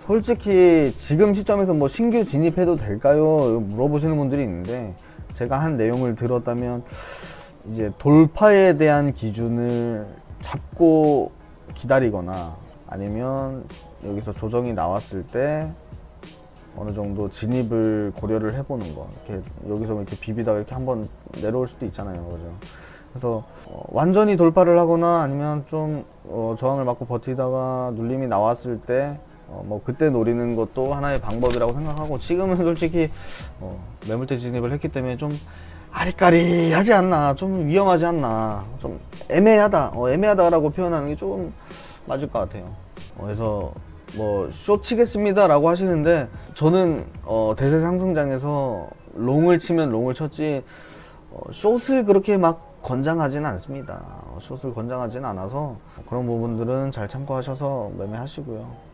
솔직히 지금 시점에서 뭐 신규 진입해도 될까요? 물어보시는 분들이 있는데 제가 한 내용을 들었다면 이제 돌파에 대한 기준을 잡고 기다리거나 아니면 여기서 조정이 나왔을 때 어느 정도 진입을 고려를 해보는 거. 이렇게 여기서 이렇게 비비다가 이렇게 한번 내려올 수도 있잖아요, 그죠? 그래서 어, 완전히 돌파를 하거나 아니면 좀 어, 저항을 맞고 버티다가 눌림이 나왔을 때. 어, 뭐 그때 노리는 것도 하나의 방법이라고 생각하고 지금은 솔직히 어, 매물대 진입을 했기 때문에 좀 아리까리하지 않나 좀 위험하지 않나 좀 애매하다 어, 애매하다라고 표현하는 게 조금 맞을 것 같아요. 어, 그래서 뭐 쇼 치겠습니다 라고 하시는데 저는 어, 대세 상승장에서 롱을 치면 롱을 쳤지 어, 숏을 그렇게 막 권장하지는 않습니다. 어, 숏을 권장하지는 않아서 그런 부분들은 잘 참고하셔서 매매하시고요